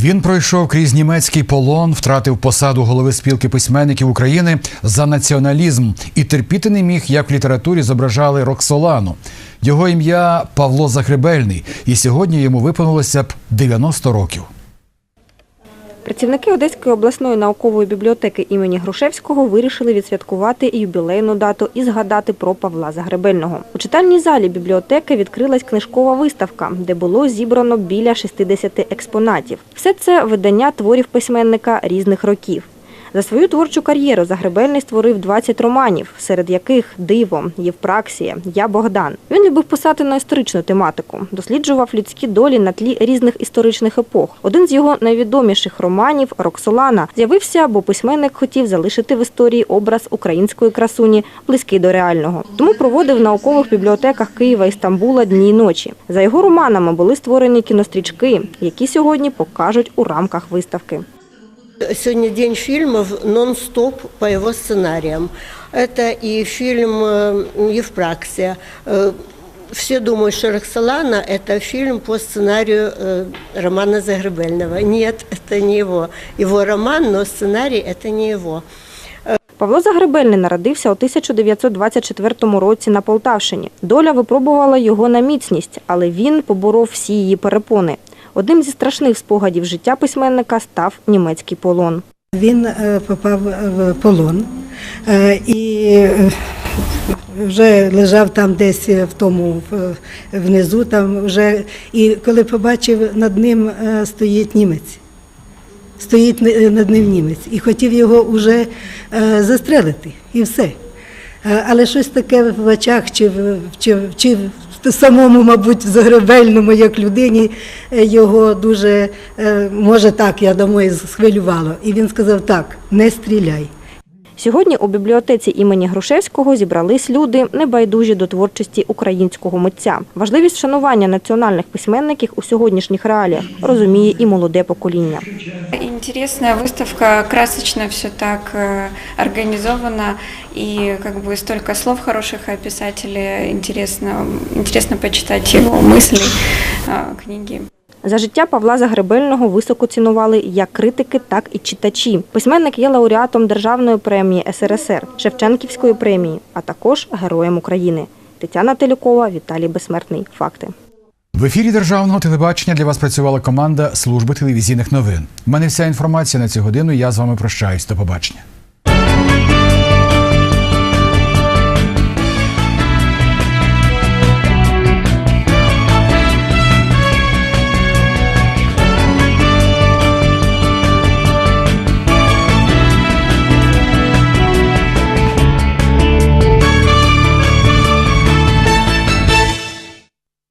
Він пройшов крізь німецький полон, втратив посаду голови спілки письменників України за націоналізм і терпіти не міг, як в літературі зображали Роксолану. Його ім'я Павло Загребельний, і сьогодні йому виповнилося б 90 років. Працівники Одеської обласної наукової бібліотеки імені Грушевського вирішили відсвяткувати юбілейну дату і згадати про Павла Загребельного. У читальній залі бібліотеки відкрилась книжкова виставка, де було зібрано біля 60 експонатів. Все це видання творів письменника різних років. За свою творчу кар'єру Загребельний створив 20 романів, серед яких Диво, Євпраксія, Я Богдан. Він любив писати на історичну тематику, досліджував людські долі на тлі різних історичних епох. Один з його найвідоміших романів Роксолана з'явився, бо письменник хотів залишити в історії образ української красуні, близький до реального. Тому проводив в наукових бібліотеках Києва і Стамбула дні й ночі. За його романами були створені кінострічки, які сьогодні покажуть у рамках виставки. Сегодня день фильмов нон-стоп по его сценариям. Это и фильм э, «Евпраксия». Э, Все думают, что «Роксолана» – это фильм по сценарию э, романа Загребельного. Нет, это не его. Его роман, но сценарий – это не его. Павло Загребельний народився у 1924 році на Полтавщині. Доля випробувала його на міцність, але він поборов всі її перепони. Одним зі страшних спогадів життя письменника став німецький полон. Він е, попав в полон е, і е, вже лежав там десь в тому внизу. Там вже і коли побачив над ним е, стоїть німець. Стоїть е, над ним німець і хотів його вже е, застрелити, і все. Е, Але щось таке в очах, чи в, чи, чи самому, мабуть, загребельному, як людині, е, його дуже, е, може так, я думаю, схвилювало. І він сказав так, не стріляй. Сьогодні у бібліотеці імені Грушевського зібрались люди, небайдужі до творчості українського митця. Важливість вшанування національних письменників у сьогоднішніх реаліях розуміє і молоде покоління Интересная выставка, красочно все так э, организовано, и как бы столько слов хороших о писателе, интересно, интересно почитать его мысли, э, книги. За життя Павла Загребельного високо цінували як критики, так і читачі. Письменник є лауреатом Державної премії СРСР, Шевченківської премії, а також Героєм України. Тетяна Телюкова, Віталій Безсмертний. Факти. В ефірі державного телебачення для вас працювала команда служби телевізійних новин. У мене вся інформація на цю годину. Я з вами прощаюсь. До побачення.